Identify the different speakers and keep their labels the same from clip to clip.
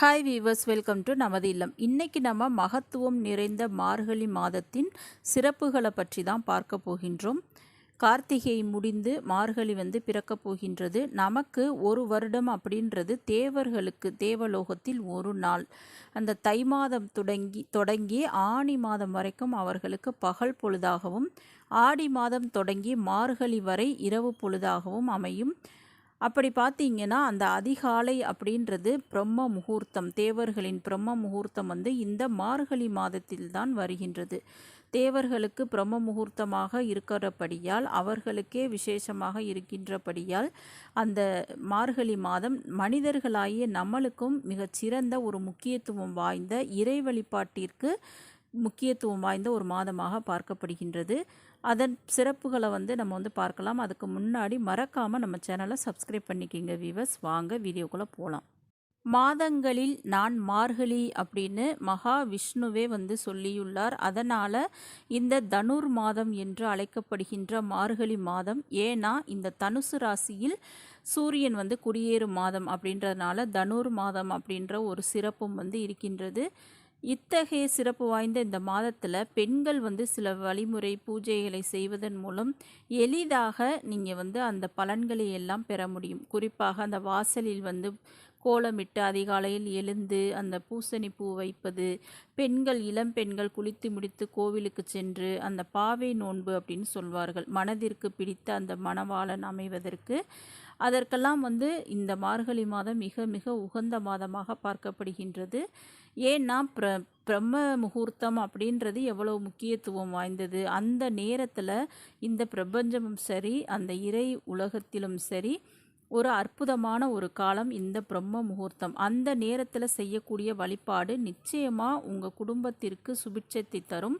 Speaker 1: Hi viewers welcome to நமது இல்லம். இன்றைக்கி நம்ம மகத்துவம் நிறைந்த மார்கழி மாதத்தின் சிறப்புகளை பற்றி தான் பார்க்க போகின்றோம். கார்த்திகை முடிந்து மார்கழி வந்து பிறக்கப் போகின்றது. நமக்கு ஒரு வருடம் அப்படின்றது தேவர்களுக்கு தேவலோகத்தில் ஒரு நாள். அந்த தை மாதம் தொடங்கி தொடங்கி ஆணி மாதம் வரைக்கும் அவர்களுக்கு பகல் பொழுதாகவும் ஆடி மாதம் தொடங்கி மார்கழி வரை இரவு பொழுதாகவும் அமையும். அப்படி பார்த்தீங்கன்னா அந்த அதிகாலை அப்படின்றது பிரம்ம முகூர்த்தம் தேவர்களின் பிரம்ம முகூர்த்தம் வந்து இந்த மார்கழி மாதத்தில் தான் வருகின்றது. தேவர்களுக்கு பிரம்ம முகூர்த்தமாக இருக்கிறபடியால் அவர்களுக்கே விசேஷமாக இருக்கின்றபடியால் அந்த மார்கழி மாதம் மனிதர்களாகிய நம்மளுக்கும் மிகச்சிறந்த ஒரு முக்கியத்துவம் வாய்ந்த இறை வழிபாட்டிற்கு முக்கியத்துவம் வாய்ந்த ஒரு மாதமாக பார்க்கப்படுகின்றது. அதன் சிறப்புகளை வந்து நம்ம வந்து பார்க்கலாம். அதுக்கு முன்னாடி மறக்காமல் நம்ம சேனலை சப்ஸ்கிரைப் பண்ணிக்கிங்க வீவர்ஸ் வாங்க வீடியோக்குள்ளே போகலாம் மாதங்களில் நான் மார்கழி அப்படின்னு மகா விஷ்ணுவே வந்து சொல்லியுள்ளார். அதனால் இந்த தனுர் மாதம் என்று அழைக்கப்படுகின்ற மார்கழி மாதம் ஏன்னா இந்த தனுசு ராசியில் சூரியன் வந்து குடியேறும் மாதம் அப்படின்றதுனால தனுர் மாதம் அப்படின்ற ஒரு சிறப்பும் வந்து இருக்கின்றது. இத்தகைய சிறப்பு வாய்ந்த இந்த மாதத்தில் பெண்கள் வந்து சில வழிமுறை பூஜைகளை செய்வதன் மூலம் எளிதாக நீங்கள் வந்து அந்த பலன்களை எல்லாம் பெற முடியும். குறிப்பாக அந்த வாசலில் வந்து கோலமிட்டு அதிகாலையில் எழுந்து அந்த பூசணி பூ வைப்பது பெண்கள் இளம் பெண்கள் குளித்து முடித்து கோவிலுக்கு சென்று அந்த பாவை நோன்பு அப்படின்னு சொல்வார்கள். மனதிற்கு பிடித்த அந்த மணவாளன் அமைவதற்கு. அதற்கெல்லாம் வந்து இந்த மார்கழி மாதம் மிக மிக உகந்த மாதமாக பார்க்கப்படுகின்றது. ஏன்னா பிர பிரம்ம முகூர்த்தம் அப்படின்றது எவ்வளோ முக்கியத்துவம் வாய்ந்தது? அந்த நேரத்தில் இந்த பிரபஞ்சமும் சரி அந்த இறை உலகத்திலும் சரி ஒரு அற்புதமான ஒரு காலம் இந்த பிரம்ம முகூர்த்தம். அந்த நேரத்தில் செய்யக்கூடிய வழிபாடு நிச்சயமாக உங்கள் குடும்பத்திற்கு சுபிட்சத்தை தரும்.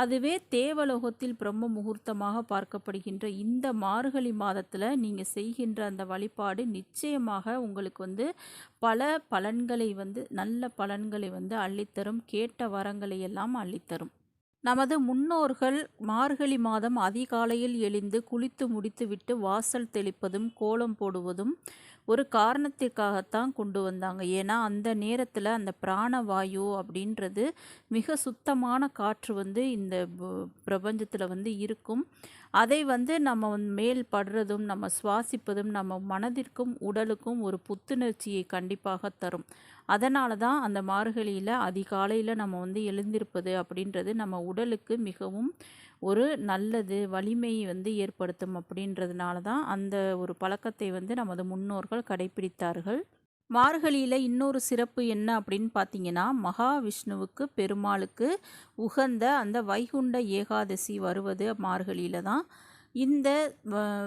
Speaker 1: அதுவே தேவலோகத்தில் பிரம்ம முகூர்த்தமாக பார்க்கப்படுகின்ற இந்த மார்கழி மாதத்தில் நீங்கள் செய்கின்ற அந்த வழிபாடு நிச்சயமாக உங்களுக்கு வந்து பல பலன்களை வந்து நல்ல பலன்களை வந்து அள்ளித்தரும். கேட்ட வரங்களை எல்லாம் அள்ளித்தரும். நமது முன்னோர்கள் மார்கழி மாதம் அதிகாலையில் எழுந்து குளித்து முடித்துவிட்டு வாசல் தெளிப்பதும் கோலம் போடுவதும் ஒரு காரணத்திற்காகத்தான் கொண்டு வந்தாங்க. ஏன்னா அந்த நேரத்தில் அந்த பிராணவாயு அப்படின்றது மிக சுத்தமான காற்று வந்து இந்த பிரபஞ்சத்தில் வந்து இருக்கும். அதை வந்து நம்ம மேல் படுறதும் நம்ம சுவாசிப்பதும் நம்ம மனதிற்கும் உடலுக்கும் ஒரு புத்துணர்ச்சியை கண்டிப்பாக தரும். அதனால தான் அந்த மார்கழியில் அதிகாலையில் நம்ம வந்து எழுந்திருப்பது அப்படின்றது நம்ம உடலுக்கு மிகவும் ஒரு நல்லது வலிமையை வந்து ஏற்படுத்தும் அப்படின்றதுனால தான் அந்த ஒரு பழக்கத்தை வந்து நமது முன்னோர்கள் கடைபிடித்தார்கள் மார்கழியில் இன்னொரு சிறப்பு என்ன அப்படின்னு பார்த்தீங்கன்னா மகாவிஷ்ணுவுக்கு பெருமாளுக்கு உகந்த அந்த வைகுண்ட ஏகாதசி வருவது மார்கழியில் தான். இந்த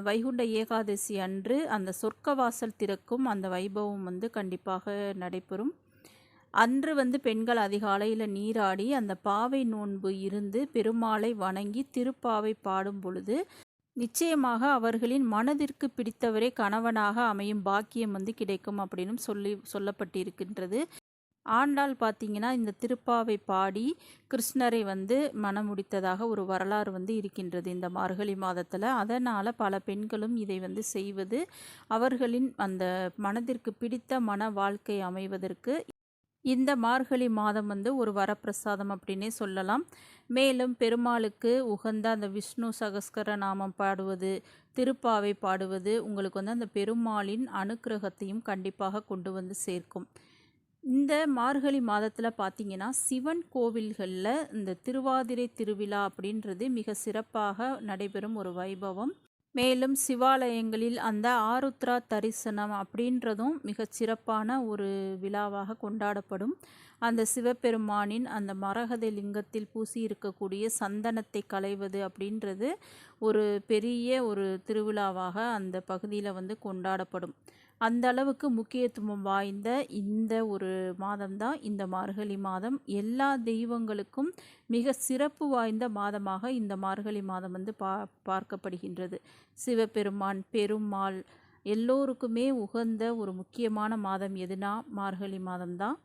Speaker 1: வைகுண்ட ஏகாதசி அன்று அந்த சொர்க்கவாசல் திறக்கும் அந்த வைபவம் வந்து கண்டிப்பாக நடைபெறும். அன்று வந்து பெண்கள் அதிகாலையில் நீராடி அந்த பாவை நோன்பு இருந்து பெருமாளை வணங்கி திருப்பாவை பாடும் பொழுது நிச்சயமாக அவர்களின் மனதிற்கு பிடித்தவரே கணவனாக அமையும் பாக்கியம் வந்து கிடைக்கும் அப்படின்னு சொல்லி சொல்லப்பட்டிருக்கின்றது. ஆண்டாள் பார்த்தீங்கன்னா இந்த திருப்பாவை பாடி கிருஷ்ணரை வந்து மனமுடித்ததாக ஒரு வரலாறு வந்து இருக்கின்றது இந்த மார்கழி மாதத்தில். அதனால் பல பெண்களும் இதை வந்து செய்வது அவர்களின் அந்த மனதிற்கு பிடித்த மன வாழ்க்கை அமைவதற்கு இந்த மார்கழி மாதம் வந்து ஒரு வரப்பிரசாதம் அப்படின்னே சொல்லலாம். மேலும் பெருமாளுக்கு உகந்த அந்த விஷ்ணு சகஸ்கர நாமம் பாடுவது திருப்பாவை பாடுவது உங்களுக்கு வந்து அந்த பெருமாளின் அனுக்கிரகத்தையும் கண்டிப்பாக கொண்டு வந்து சேர்க்கும். இந்த மார்கழி மாதத்தில் பார்த்திங்கன்னா சிவன் கோவில்களில் இந்த திருவாதிரை திருவிழா அப்படின்றது மிக சிறப்பாக நடைபெறும் ஒரு வைபவம். மேலும் சிவாலயங்களில் அந்த ஆருத்ரா தரிசனம் அப்படின்றதும் மிகச் சிறப்பான ஒரு விழாவாக கொண்டாடப்படும். அந்த சிவபெருமானின் அந்த மரகத லிங்கத்தில் பூசி இருக்கக்கூடிய சந்தனத்தை களைவது அப்படின்றது ஒரு பெரிய ஒரு திருவிழாவாக அந்த பகுதியில் வந்து கொண்டாடப்படும். அந்த அளவுக்கு முக்கியத்துவம் வாய்ந்த இந்த ஒரு மாதம்தான் இந்த மார்கழி மாதம். எல்லா தெய்வங்களுக்கும் மிக சிறப்பு வாய்ந்த மாதமாக இந்த மார்கழி மாதம் வந்து பா பார்க்கப்படுகின்றது. சிவபெருமான் பெருமாள் எல்லோருக்குமே உகந்த ஒரு முக்கியமான மாதம் எதுனா மார்கழி மாதம்தான்.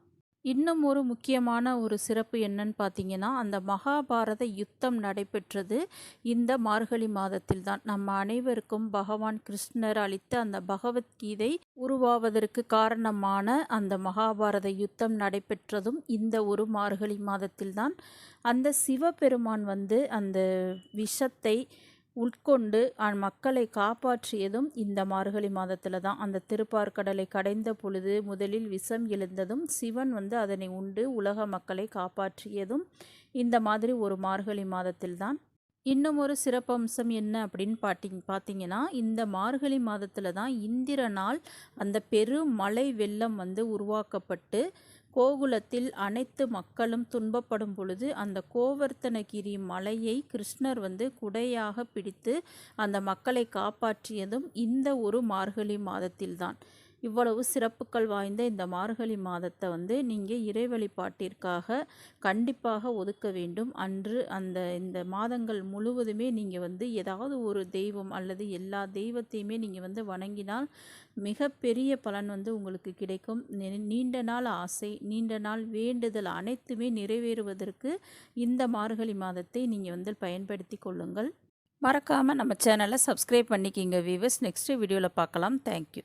Speaker 1: இன்னும் ஒரு முக்கியமான ஒரு சிறப்பு என்னன்னு பார்த்தீங்கன்னா அந்த மகாபாரத யுத்தம் நடைபெற்றது இந்த மார்கழி மாதத்தில் தான் நம்ம அனைவருக்கும் பகவான் கிருஷ்ணர் அளித்த அந்த பகவத்கீதை உருவாவதற்கு காரணமான அந்த மகாபாரத யுத்தம் நடைபெற்றதும் இந்த ஒரு மார்கழி மாதத்தில்தான். அந்த சிவபெருமான் வந்து அந்த விஷத்தை உட்கொண்டு மக்களை காப்பாற்றியதும் இந்த மார்கழி மாதத்தில் தான் அந்த திருப்பார்கடலை கடைந்த பொழுது முதலில் விஷம் எழுந்ததும் சிவன் வந்து அதனை உண்டு உலக மக்களை காப்பாற்றியதும் இந்த மாதிரி ஒரு மார்கழி மாதத்தில்தான். இன்னும் ஒரு சிறப்பம்சம் என்ன அப்படின்னு பாட்டிங் பார்த்தீங்கன்னா இந்த மார்கழி மாதத்தில் தான் இந்திரனால் அந்த பெரும் மலை வெள்ளம் வந்து உருவாக்கப்பட்டு கோகுலத்தில் அனைத்து மக்களும் துன்பப்படும் பொழுது அந்த கோவர்த்தனகிரி மலையை கிருஷ்ணர் வந்து குடையாக பிடித்து அந்த மக்களை காப்பாற்றியதும் இந்த ஒரு மார்கழி மாதத்தில்தான். இவ்வளவு சிறப்புகள் வாய்ந்த இந்த மார்கழி மாதத்தை வந்து நீங்கள் இறை வழிபாட்டிற்காக கண்டிப்பாக ஒதுக்க வேண்டும். அன்று அந்த இந்த மாதங்கள் முழுவதுமே நீங்கள் வந்து ஏதாவது ஒரு தெய்வம் அல்லது எல்லா தெய்வத்தையுமே நீங்கள் வந்து வணங்கினால் மிகப்பெரிய பலன் வந்து உங்களுக்கு கிடைக்கும். நீண்ட நாள் ஆசை நீண்ட நாள் வேண்டுதல் அனைத்துமே நிறைவேறுவதற்கு இந்த மார்கழி மாதத்தை நீங்கள் வந்து பயன்படுத்தி கொள்ளுங்கள். மறக்காமல் நம்ம சேனலை சப்ஸ்கிரைப் பண்ணிக்கிங்க வீவர்ஸ் நெக்ஸ்ட் வீடியோவில் பார்க்கலாம். தேங்க்யூ.